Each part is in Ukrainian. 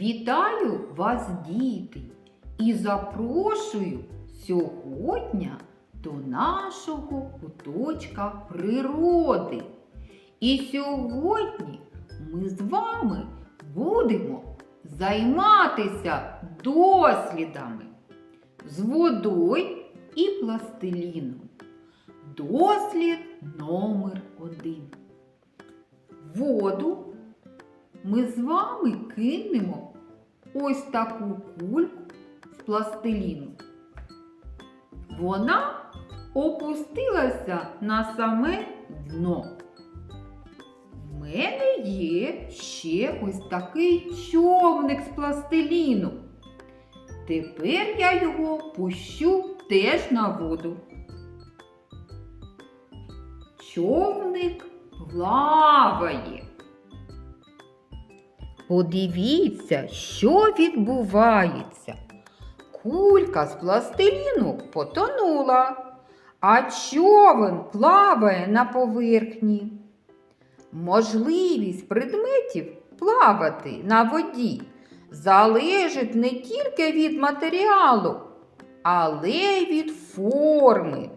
Вітаю вас, діти, і запрошую сьогодні до нашого куточка природи. І сьогодні ми з вами будемо займатися дослідами з водою і пластиліном. Дослід номер один. Воду ми з вами кинемо ось таку кульку з пластиліну. Вона опустилася на саме дно. В мене є ще ось такий човник з пластиліну. Тепер я його пущу теж на воду. Човник плаває. Подивіться, що відбувається. Кулька з пластиліну потонула, а човен плаває на поверхні. Можливість предметів плавати на воді залежить не тільки від матеріалу, але й від форми.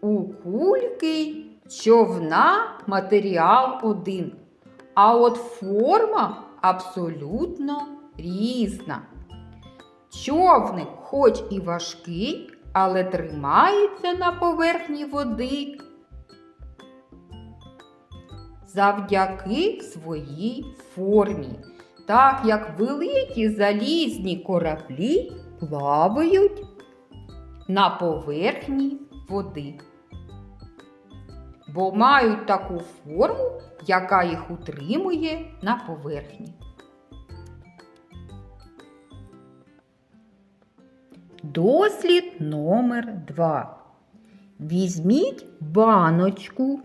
У кульки човна матеріал один, а от форма абсолютно різна. Човник, хоч і важкий, але тримається на поверхні води завдяки своїй формі, так як великі залізні кораблі плавають на поверхні води. Бо мають таку форму, яка їх утримує на поверхні. Дослід номер 2. Візьміть баночку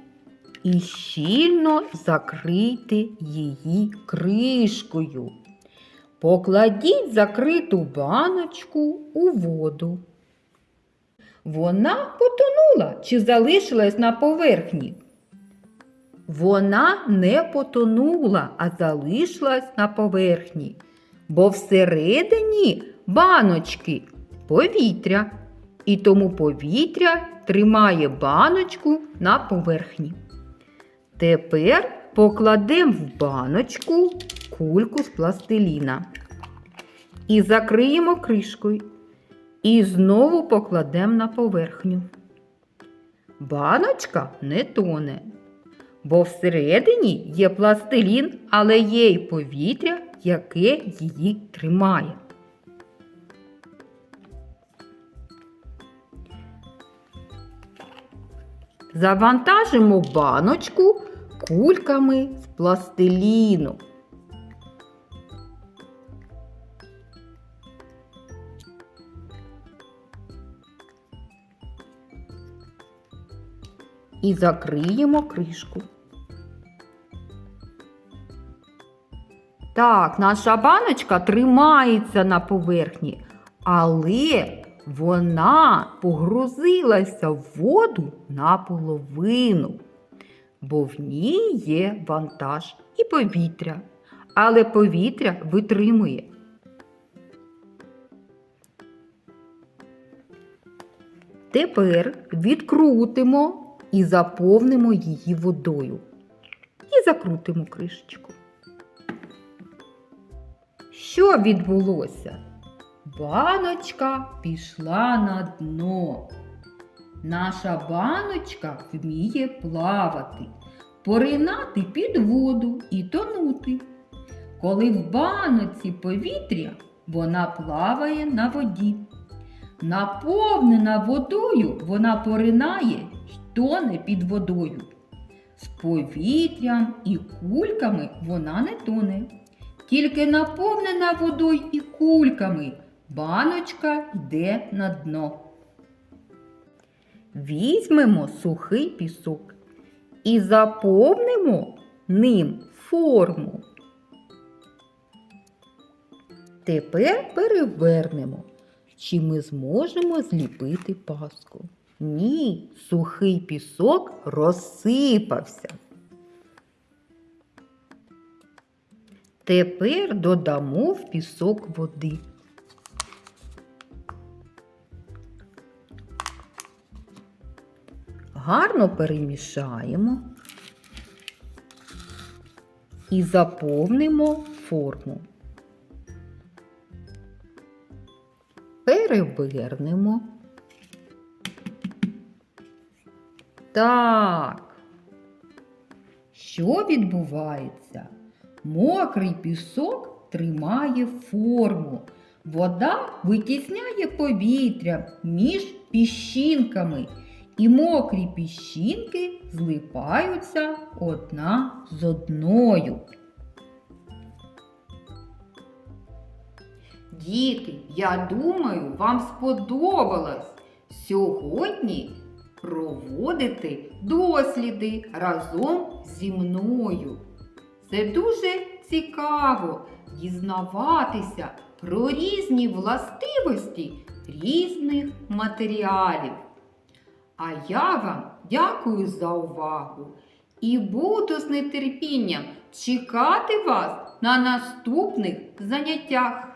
і щільно закрийте її кришкою. Покладіть закриту баночку у воду. Вона потонула чи залишилась на поверхні? Вона не потонула, а залишилась на поверхні, бо всередині баночки повітря, і тому повітря тримає баночку на поверхні. Тепер покладемо в баночку кульку з пластиліна і закриємо кришкою. І знову покладемо на поверхню. Баночка не тоне, бо всередині є пластилін, але є й повітря, яке її тримає. Завантажимо баночку кульками з пластиліну. І закриємо кришку. Так, наша баночка тримається на поверхні, але вона погрузилася в воду наполовину, бо в ній є вантаж і повітря, але повітря витримує. Тепер відкрутимо і заповнимо її водою. І закрутимо кришечку. Що відбулося? Баночка пішла на дно. Наша баночка вміє плавати, поринати під воду і тонути. Коли в баноці повітря, вона плаває на воді. Наповнена водою вона поринає тоне під водою. З повітрям і кульками вона не тоне. Тільки наповнена водою і кульками баночка йде на дно. Візьмемо сухий пісок і заповнимо ним форму. Тепер перевернемо, чи ми зможемо зліпити паску. Ні, сухий пісок розсипався. Тепер додамо в пісок води. Гарно перемішаємо і заповнимо форму. Перевернемо. Так. Що відбувається? Мокрий пісок тримає форму. Вода витісняє повітря між піщинками, і мокрі піщинки злипаються одна з одною. Діти, я думаю, вам сподобалось сьогодні проводити досліди разом зі мною. Це дуже цікаво дізнаватися про різні властивості різних матеріалів. А я вам дякую за увагу і буду з нетерпінням чекати вас на наступних заняттях.